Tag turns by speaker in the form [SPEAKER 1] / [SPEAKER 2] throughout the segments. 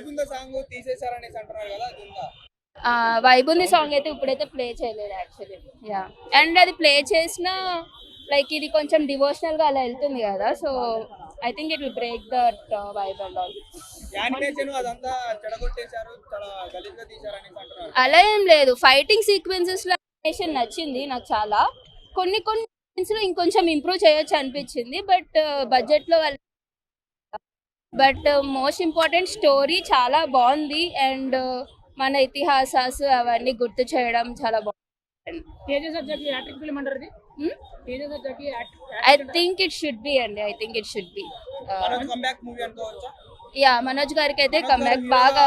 [SPEAKER 1] వైపు ఉందా సాంగ్ తీసేశారనేసి అంటున్నారు కదా అది ఉందా?
[SPEAKER 2] సాంగ్ అయితే ఇప్పుడైతే ప్లే చేయలేదు యాక్చువల్లీ యా అండ్ అది ప్లే చేసిన లైక్ ఇది కొంచెం డివోషనల్గా అలా వెళ్తుంది కదా so I think it will break that vibe and all
[SPEAKER 1] animation
[SPEAKER 2] అలా ఏం లేదు. ఫైటింగ్ సీక్వెన్సెస్లో animation నచ్చింది నాకు చాలా. కొన్ని కొన్ని లో ఇంకొంచెం ఇంప్రూవ్ చేయొచ్చు అనిపించింది బట్ బడ్జెట్లో వాళ్ళు బట్ మోస్ట్ ఇంపార్టెంట్ స్టోరీ చాలా బాగుంది. అండ్ మన ఇతిహాసాలు అవన్నీ గుర్తు చేయడం చాలా బాగుంది I think it should be అండి. I think it should be ya Manoj గారికి అయితే కమ్బ్యాక్ బాగా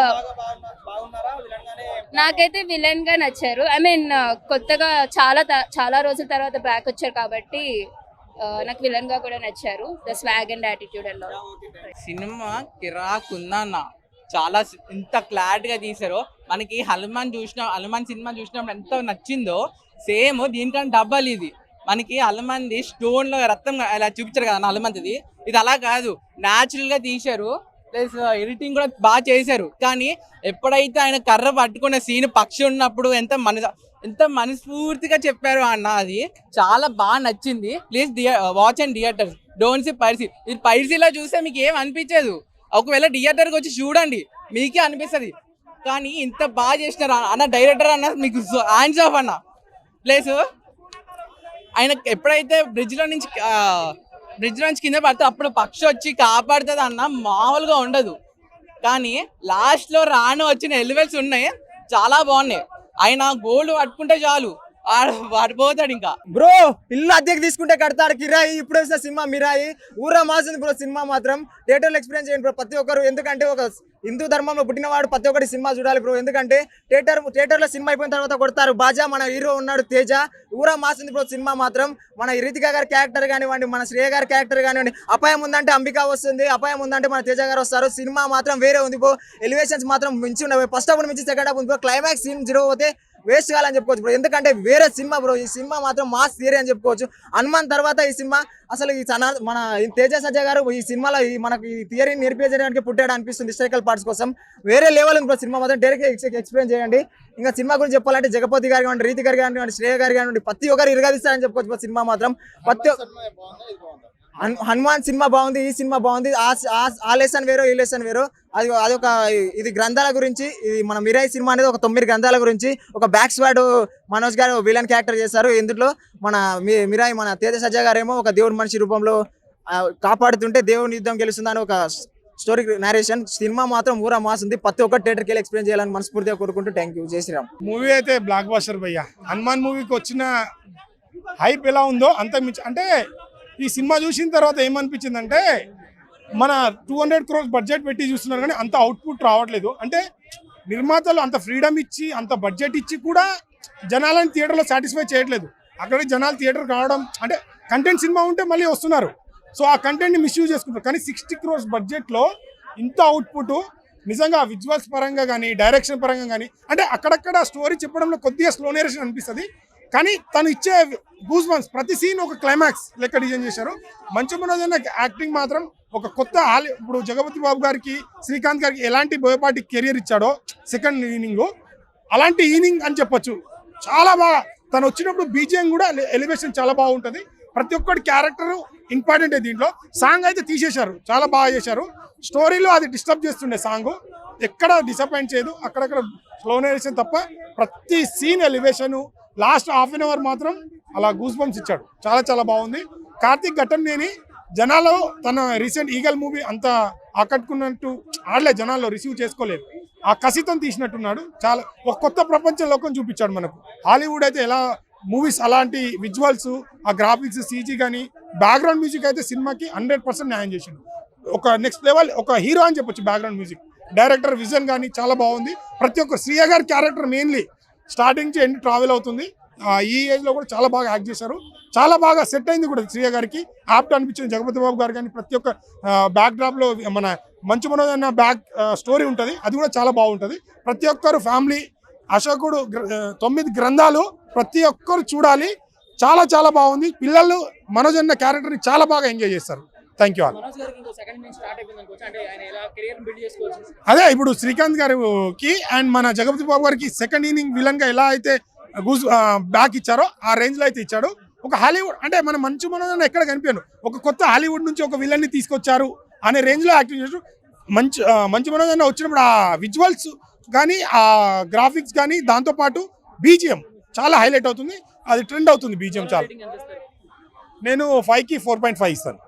[SPEAKER 2] నాకైతే విలన్గా నచ్చారు. ఐ మీన్ కొత్తగా చాలా చాలా రోజుల తర్వాత బ్యాక్ వచ్చారు కాబట్టి నాకు విలన్గా కూడా నచ్చారు. The swag and attitude and
[SPEAKER 3] cinema కిరాక్ చాలా ఎంత ఇంత క్లారిటీగా తీసారో మనకి హనుమాన్ చూసిన హనుమాన్ సినిమా చూసినప్పుడు ఎంత నచ్చిందో సేమ్ దీనికన్నా డబ్బల్ ఇది. మనకి హనుమాన్ది స్టోన్లో రక్తం అలా చూపించారు కదా హనుమంతుది. ఇది అలా కాదు. న్యాచురల్గా తీశారు. ప్లస్ ఎడిటింగ్ కూడా బాగా చేశారు. కానీ ఎప్పుడైతే ఆయన కర్ర పట్టుకున్న సీన్ పక్షి ఉన్నప్పుడు ఎంత మన ఎంత మనస్ఫూర్తిగా చెప్పారు అన్న అది. చాలా బాగా నచ్చింది. Please watch and theatre don't see piracy ఇది పైరసీలో చూస్తే మీకు ఏం అనిపించదు. ఒకవేళ థియేటర్కి వచ్చి చూడండి మీకే అనిపిస్తుంది. కానీ ఇంత బాగా చేసినారు అన్న డైరెక్టర్ అన్న మీకు హ్యాండ్స్ ఆఫ్ అన్న. ప్లేస్ ఆయన ఎప్పుడైతే బ్రిడ్జ్లో నుంచి uh, బ్రిడ్జ్ నుంచి కింద పడితే అప్పుడు పక్షి వచ్చి కాపాడుతుంది అన్న మామూలుగా ఉండదు. కానీ లాస్ట్లో రాను వచ్చిన ఎలివెల్స్ ఉన్నాయి. చాలా బాగున్నాయి. ఆయన గోల్డ్ పట్టుకుంటే చాలు. పడిపోతాడు ఇంకా.
[SPEAKER 4] బ్రో ఇల్లు అద్దెకి తీసుకుంటే కడతాడు కిరాయి. ఇప్పుడు వచ్చిన సినిమా మిరాయి. ఊరా మాసింది బ్రో సినిమా మాత్రం. థియేటర్లో ఎక్స్పీరియన్స్ చేయండి బ్రో. ప్రతి ఒక్కరు ఎందుకంటే ఒక హిందూ ధర్మంలో పుట్టినవాడు ప్రతి ఒక్కటి సినిమా చూడాలి బ్రో. ఎందుకంటే థియేటర్ థియేటర్లో సినిమా అయిపోయిన తర్వాత కొడతారు. బాజా మన హీరో ఉన్నాడు తేజ. ఊరా మాసింది బ్రో సినిమా మాత్రం. మన రితిక గారి క్యారెక్టర్ కానివ్వండి మన శ్రేయ గారి క్యారెక్టర్ కానివ్వండి అపాయం ఉందంటే అంబిక వస్తుంది. అపాయం ఉందంటే మన తేజ గారు వస్తారు. సినిమా మాత్రం వేరే ఉంది బ్రో. ఎలివేషన్స్ మాత్రం మించి ఉన్నాయి ఫస్ట్ అప్పుడు మించి సెకండ్ హాఫ్ ఉంది బ్రో. క్లైమాక్స్ సీన్ జీరో పోతే వేస్ట్ కావాలని చెప్పుకోవచ్చు బ్రో. ఎందుకంటే వేరే సినిమా బ్రో. ఈ సినిమా మాత్రం మాస్ థియరీ అని చెప్పుకోవచ్చు. హనుమాన్ తర్వాత ఈ సినిమా అసలు ఈ సనా మన ఈ తేజ సజ్జ గారు ఈ సినిమాలో ఈ మనకి ఈ థియరీని నేర్పించడానికి పుట్టాడు అనిపిస్తుంది హిస్టరికల్ పార్ట్స్ కోసం. వేరే లెవెల్ ఉంది బ్రో సినిమా మాత్రం. డైరెక్ట్ ఎక్స్ప్లెయిన్ చేయండి. ఇంకా సినిమా గురించి చెప్పాలంటే జగపతి గారు కానివ్వండి రీతి గారు కానివ్వండి శ్రేయ గారు కానివ్వండి ప్రతి ఒక్కరు ఇరగదిస్తారని చెప్పుకోవచ్చు సినిమా మాత్రం. ప్రతి హన్- హనుమాన్ సినిమా బాగుంది ఈ సినిమా బాగుంది ఆ- లెసన్ వేరు ఈ లెసన్ వేరు అది అదొక ఇది గ్రంథాల గురించి ఇది మన మిరాయి సినిమా అనేది ఒక తొమ్మిది గ్రంథాల గురించి ఒక బ్యాక్ స్వాడ్ మనోజ్ గారు విలన్ క్యారెక్టర్ చేశారు ఇందులో మన మిరాయి మన తేజ సజ్జ గారేమో ఒక దేవుడి మనిషి రూపంలో కాపాడుతుంటే దేవుని యుద్ధం గెలుస్తుందని ఒక స్టోరీ నేరేషన్ సినిమా మాత్రం ఊరా మాస్ ఉంది ప్రతి ఒక్క థియేటర్కి వెళ్ళి ఎక్స్ప్లెయిన్ చేయాలని మనస్ఫూర్తిగా కోరుకుంటూ థ్యాంక్ యూ జై
[SPEAKER 5] మూవీ అయితే బ్లాక్ బాస్టర్ భయ్య. హనుమాన్ మూవీకి వచ్చిన హైప్ ఎలా ఉందో అంత మించి అంటే ఈ సినిమా చూసిన తర్వాత ఏమనిపించిందంటే మన టూ హండ్రెడ్ క్రోర్స్ బడ్జెట్ పెట్టి చూస్తున్నారు కానీ అంత అవుట్పుట్ రావట్లేదు. అంటే నిర్మాతలు అంత ఫ్రీడమ్ ఇచ్చి అంత బడ్జెట్ ఇచ్చి కూడా జనాలను థియేటర్లో సాటిస్ఫై చేయట్లేదు. అక్కడికి జనాలు థియేటర్ కావడం అంటే కంటెంట్ సినిమా ఉంటే మళ్ళీ వస్తున్నారు. సో ఆ కంటెంట్ని మిస్యూజ్ చేసుకుంటారు కానీ సిక్స్టీ క్రోర్స్ బడ్జెట్లో ఇంత అవుట్పుట్ నిజంగా విజువల్స్ పరంగా కానీ డైరెక్షన్ పరంగా కానీ అంటే అక్కడక్కడ స్టోరీ చెప్పడంలో కొద్దిగా స్లో నేరేషన్ అనిపిస్తుంది. కానీ తను ఇచ్చే గూస్ బంప్స్ ప్రతి సీన్ ఒక క్లైమాక్స్ లెక్క డిజైన్ చేశారు. మంచి మనోజన్న యాక్టింగ్ మాత్రం ఒక కొత్త ఆలి ఇప్పుడు జగపతి బాబు గారికి శ్రీకాంత్ గారికి ఎలాంటి బోయపాటి కెరియర్ ఇచ్చాడో సెకండ్ ఈనింగ్ అలాంటి ఈనింగ్ అని చెప్పొచ్చు. చాలా బాగా తను వచ్చినప్పుడు బీజిఎం కూడా ఎలివేషన్ చాలా బాగుంటుంది. ప్రతి ఒక్కటి క్యారెక్టర్ ఇంపార్టెంట్ దీంట్లో. సాంగ్ అయితే తీసేశారు చాలా బాగా చేశారు. స్టోరీలో అది డిస్టర్బ్ చేస్తుండే సాంగ్ ఎక్కడ డిసప్పాయింట్ చేయదు. అక్కడక్కడ స్లో నేరేషన్ తప్ప ప్రతి scene elevation last half an hour మాత్రం అలా గూస్ బంప్స్ ఇచ్చాడు. చాలా చాలా బాగుంది. కార్తీక్ ఘట్టంనేని జనాలు తన రీసెంట్ ఈగల్ మూవీ అంత ఆకట్టుకున్నట్టు ఆడలే జనాల్లో రిసీవ్ చేసుకోలేదు. ఆ కసితం తీసినట్టున్నాడు. చాలా ఒక కొత్త ప్రపంచ లోకం చూపించాడు మనకు. హాలీవుడ్ అయితే ఎలా మూవీస్ అలాంటి విజువల్స్ ఆ గ్రాఫిక్స్ సీజీ కానీ బ్యాక్గ్రౌండ్ మ్యూజిక్ అయితే సినిమాకి హండ్రెడ్ పర్సెంట్ న్యాయం చేసిండు. ఒక నెక్స్ట్ లెవెల్ ఒక హీరో అని చెప్పొచ్చు బ్యాక్గ్రౌండ్ మ్యూజిక్ డైరెక్టర్ విజన్ కానీ చాలా బాగుంది. ప్రతి ఒక్క శ్రీయ గారి క్యారెక్టర్ మెయిన్లీ స్టార్టింగ్ నుంచి ఎండ్ ట్రావెల్ అవుతుంది. ఈ ఏజ్లో కూడా చాలా బాగా యాక్ట్ చేశారు. చాలా బాగా సెట్ అయింది కూడా శ్రీయ గారికి. యాప్ట్ అనిపించింది జగపతి బాబు గారు కానీ ప్రతి ఒక్క బ్యాక్ డ్రాప్లో మన మంచి మనోజ్ బ్యాక్ స్టోరీ ఉంటుంది. అది కూడా చాలా బాగుంటుంది. ప్రతి ఒక్కరు ఫ్యామిలీ అశోకుడు తొమ్మిది గ్రంథాలు ప్రతి ఒక్కరు చూడాలి. చాలా చాలా బాగుంది. పిల్లలు మనోజన్న క్యారెక్టర్ని చాలా బాగా ఎంజాయ్ చేస్తారు. థ్యాంక్ యూ ఆల్ అదే ఇప్పుడు శ్రీకాంత్ గారికి అండ్ మన జగపతి బాబు గారికి సెకండ్ ఇన్నింగ్ విలన్గా ఎలా అయితే గూస్ బ్యాక్ ఇచ్చారో ఆ రేంజ్లో అయితే ఇచ్చాడు. ఒక హాలీవుడ్ అంటే మన మంచు మనోజ్ ఎక్కడ కనిపించాను ఒక కొత్త హాలీవుడ్ నుంచి ఒక విలన్ని తీసుకొచ్చారు అనే రేంజ్లో యాక్టింగ్ చేసాడు మంచి మంచు మనోజ్ అన్న వచ్చినప్పుడు ఆ విజువల్స్ కానీ ఆ గ్రాఫిక్స్ కానీ దాంతో పాటు బీజిఎం చాలా హైలైట్ అవుతుంది. అది ట్రెండ్ అవుతుంది బీజిఎం చాలా. నేను ఫైవ్కి ఫోర్ పాయింట్ ఫైవ్ ఇస్తాను.